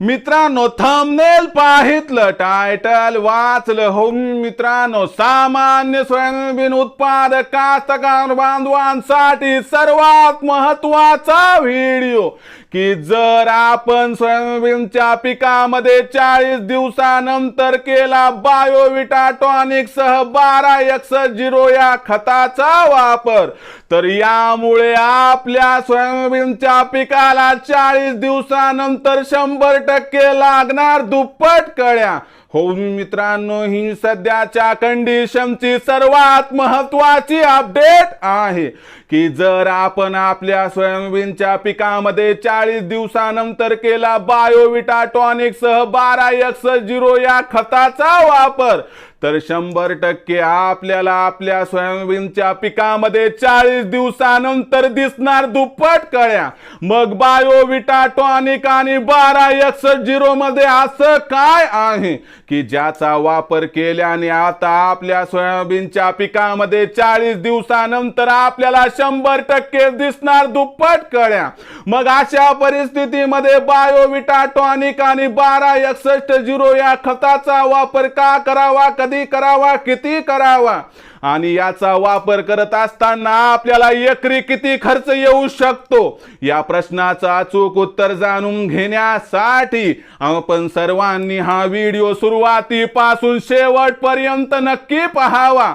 मित्रांनो thumbnail पाहितलं title वाचलं हो मित्रांनो सामान्य स्वयंबीन उत्पादक कास्तकार बांधवांसाठी सर्वात महत्त्वाचा व्हिडिओ की जर आपण सोयाबीनच्या पिकामध्ये चाळीस दिवसानंतर केला बायोविटा टॉनिक सह बारा एक्स झिरो या खताचा वापर तर यामुळे आपल्या सोयाबीनच्या पिकाला चाळीस दिवसानंतर शंभर टक्के लागणार दुप्पट कळ्या. हो मित्रांनो ही सध्याच्या कंडिशनची सर्वात महत्वाची अपडेट आहे की जर आपण आपल्या सोयाबीनच्या पिकामध्ये चाळीस दिवसानंतर केला बायोविटा टॉनिक सह बारा एक्स झिरो या खताचा वापर तर शंभर टक्के आपल्याला आपल्या सोयाबीनच्या पिकामध्ये चाळीस दिवसानंतर दिसणार दुप्पट कळ्या. मग बायोविटा टॉनिक आणि बारा एकसष्ट झिरो मध्ये असं काय आहे? की ज्याचा वापर केल्याने आता आपल्या सोयाबीनच्या पिकामध्ये चाळीस दिवसानंतर आपल्याला शंभर टक्के दिसणार दुप्पट कळ्या. मग अशा परिस्थितीमध्ये बायोविटा टॉनिक आणि बारा एकसष्ट झिरो या खताचा वापर का करावा? कधी करावा किती करावा? आणि याचा वापर करत असताना आपल्याला एकरी किती खर्च येऊ शकतो? या प्रश्नाचं अचूक उत्तर जाणून घेण्यासाठी आपण सर्वांनी हा व्हिडिओ सुरुवातीपासून शेवटपर्यंत नक्की पाहावा.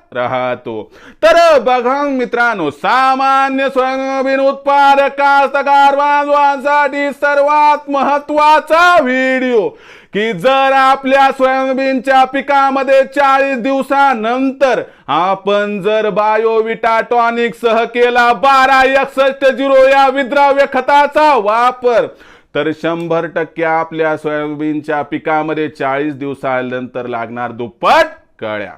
राहतो. तर बघा मित्रांनो सामान्य सोयाबीन उत्पादक कास्तकार बांधवांसाठी सर्वात महत्त्वाचा व्हिडिओ की जर आपल्या सोयाबीनच्या पिकामध्ये चाळीस दिवसानंतर आपण जर बायोविटा टॉनिक सह केला बारा एकसष्ट झिरो या विद्राव्य खताचा वापर तर शंभर टक्के आपल्या सोयाबीनच्या पिकामध्ये चाळीस दिवसानंतर लागणार दुप्पट कळ्या.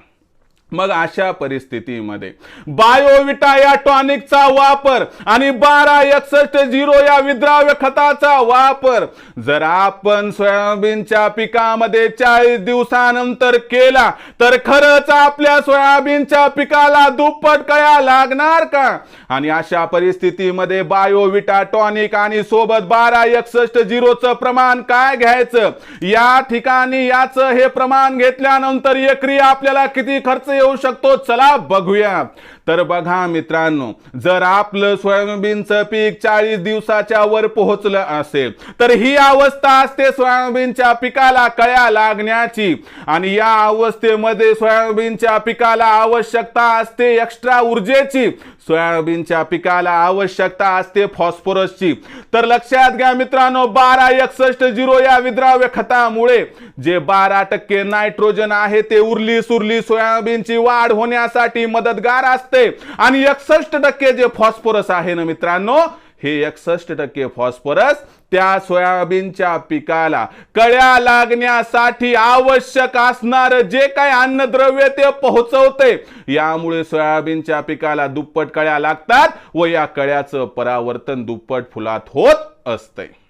मग अशा परिस्थितीमध्ये बायोविटा या टॉनिकचा वापर आणि बारा एकसष्ट झिरो या विद्राव्य खताचा वापर जर आपण सोयाबीनच्या पिकामध्ये चाळीस दिवसानंतर केला तर खरंच आपल्या सोयाबीनच्या पिकाला दुप्पट कळ्या लागणार का? आणि अशा परिस्थितीमध्ये बायोविटा टॉनिक आणि सोबत बारा एकसष्ट झिरोचं प्रमाण काय घ्यायचं? या ठिकाणी याचं हे प्रमाण घेतल्यानंतर एकरी आपल्याला किती खर्च येऊ शकतो. चला बघूया. तर बघा मित्रांनो जर आपलं सोयाबीनचं पीक चाळीस दिवसाच्या वर पोहोचलं असेल तर ही अवस्था असते सोयाबीनच्या पिकाला कळ्या लागण्याची. आणि या अवस्थेमध्ये सोयाबीनच्या पिकाला आवश्यकता असते एक्स्ट्रा ऊर्जेची. सोयाबीनच्या पिकाला आवश्यकता असते फॉस्फरसची तर लक्षात घ्या मित्रांनो बारा एकसष्ट झिरो या विद्राव्य खतामुळे जे बारा टक्के नायट्रोजन आहे ते उरली सुरली सोयाबीनची वाढ होण्यासाठी मदतगार असते. आणि एकसष्ट टक्के जे फॉस्फरस आहे ना मित्रांनो हे एकसष्ट टक्के फॉस्फरस त्या सोयाबीनच्या पिकाला कळ्या लागण्यासाठी आवश्यक असणार जे काय अन्नद्रव्य ते पोहोचवते. यामुळे सोयाबीनच्या पिकाला दुप्पट कळ्या लागतात व या कळ्याचं परावर्तन दुप्पट फुलात होत असते.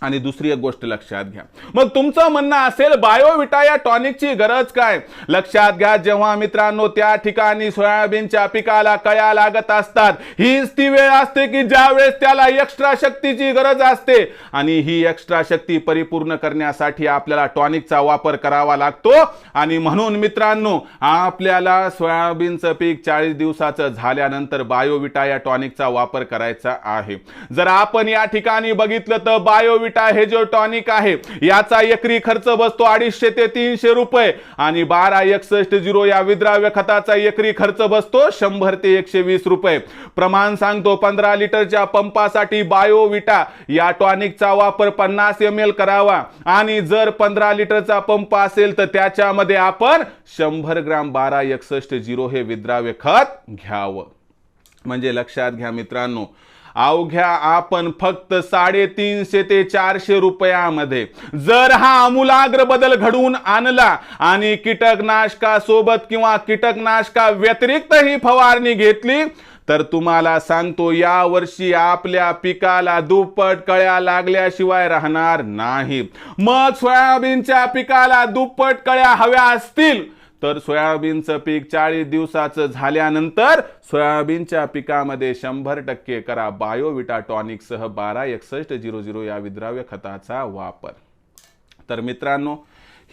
आणि दुसरी एक गोष्ट लक्षात घ्या. मग तुमचं म्हणणं असेल बायोविटा या टॉनिकची गरज काय? लक्षात घ्या जेव्हा मित्रांनो त्या ठिकाणी सोयाबीनच्या पिकाला कया लागत असतात हीच ती वेळ असते की ज्यावेळेस त्याला एक्स्ट्रा शक्तीची गरज असते. आणि ही एक्स्ट्रा शक्ती परिपूर्ण करण्यासाठी आपल्याला टॉनिकचा वापर करावा लागतो. आणि म्हणून मित्रांनो आपल्याला सोयाबीनचं पीक चाळीस दिवसाचं झाल्यानंतर बायोविटा या टॉनिकचा वापर करायचा आहे. जर आपण या ठिकाणी बघितलं तर बायोविटा विटा हे जो टॉनिक आहे याचा एकरी खर्च बसतो अडीचशे ते तीनशे रुपये. आणि बारा एकसष्ट झिरो या विद्राव्य खताचा एकरी खर्च बसतो शंभर ते एकशे वीस रुपये. प्रमाण सांगतो पंधरा लिटरच्या पंपासाठी बायोविटा. या टॉनिकचा वापर पन्नास एम एल करावा. आणि जर पंधरा लिटरचा पंप असेल तर त्याच्यामध्ये आपण शंभर ग्राम बारा एकसष्ट झिरो हे विद्राव्य खत घ्यावं. म्हणजे लक्षात घ्या मित्रांनो अवघ्या आपण फक्त साडेतीनशे ते चारशे रुपयामध्ये. जर हा आमूलाग्र बदल घडवून आणला आणि कीटकनाशकासोबत किंवा कीटकनाशका व्यतिरिक्त ही फवारणी घेतली तर तुम्हाला सांगतो या वर्षी आपल्या पिकाला दुप्पट कळ्या लागल्याशिवाय राहणार नाही. मग सोयाबीनच्या पिकाला दुप्पट कळ्या हव्या असतील तर सोयाबीनचं पीक चाळीस दिवसाचं झाल्यानंतर सोयाबीनच्या पिकामध्ये शंभर टक्के करा बायोविटा टॉनिकसह बारा एकसष्ट झिरो झिरो या विद्राव्य खताचा वापर. तर मित्रांनो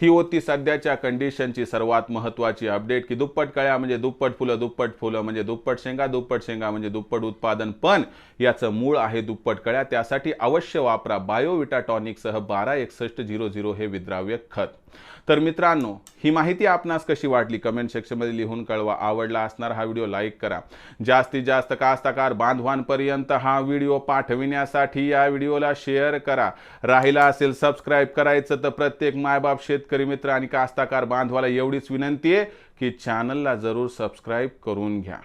ही होती सध्याच्या कंडिशनची सर्वात महत्त्वाची अपडेट की दुप्पट कळ्या म्हणजे दुप्पट फुलं दुप्पट फुलं म्हणजे दुप्पट शेंगा दुप्पट शेंगा म्हणजे दुप्पट उत्पादन. पण याचं मूळ आहे दुप्पट कळ्या. त्यासाठी अवश्य वापरा बायोविटा टॉनिकसह बारा एकसष्ट झिरो झिरो हे विद्राव्य खत. तर मित्रांनो ही माहिती आपणास कशी वाटली? कमेंट सेक्शनमध्ये लिहून कळवा. आवडला असणार हा व्हिडिओ लाईक करा. जास्तीत जास्त कास्तकार बांधवांपर्यंत हा व्हिडिओ पाठविण्यासाठी या व्हिडिओला शेअर करा. राहिला असेल सबस्क्राईब करायचं तर प्रत्येक मायबाप शेतकरी मित्र आणि कास्ताकार बांधवाला एवढीच विनंती आहे की चॅनलला जरूर सबस्क्राईब करून घ्या.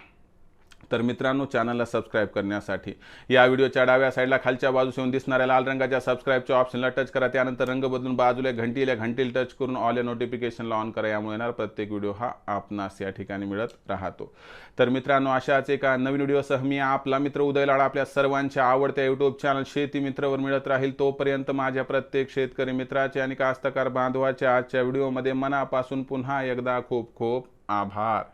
तर मित्रांनो चॅनलला सबस्क्राईब करण्यासाठी. या व्हिडिओच्या डाव्या साईडला खालच्या बाजूस येऊन दिसणाऱ्या लाल रंगाच्या सबस्क्राईबच्या ऑप्शनला टच करा. त्यानंतर रंग बदलून बाजूला घंटीला घंटीला टच करून ऑल या नोटिफिकेशनला ऑन करा. यामुळे येणार प्रत्येक व्हिडिओ हा आपणास या ठिकाणी मिळत राहतो. तर मित्रांनो अशाच एका नवीन व्हिडिओसह मी आपला मित्र उदय लाडा आपल्या सर्वांच्या आवडत्या युट्यूब चॅनल शेती मित्रवर मिळत राहील. तोपर्यंत माझ्या प्रत्येक शेतकरी मित्राचे आणि कास्तकार बांधवाच्या आजच्या व्हिडिओमध्ये मनापासून पुन्हा एकदा खूप खूप आभार.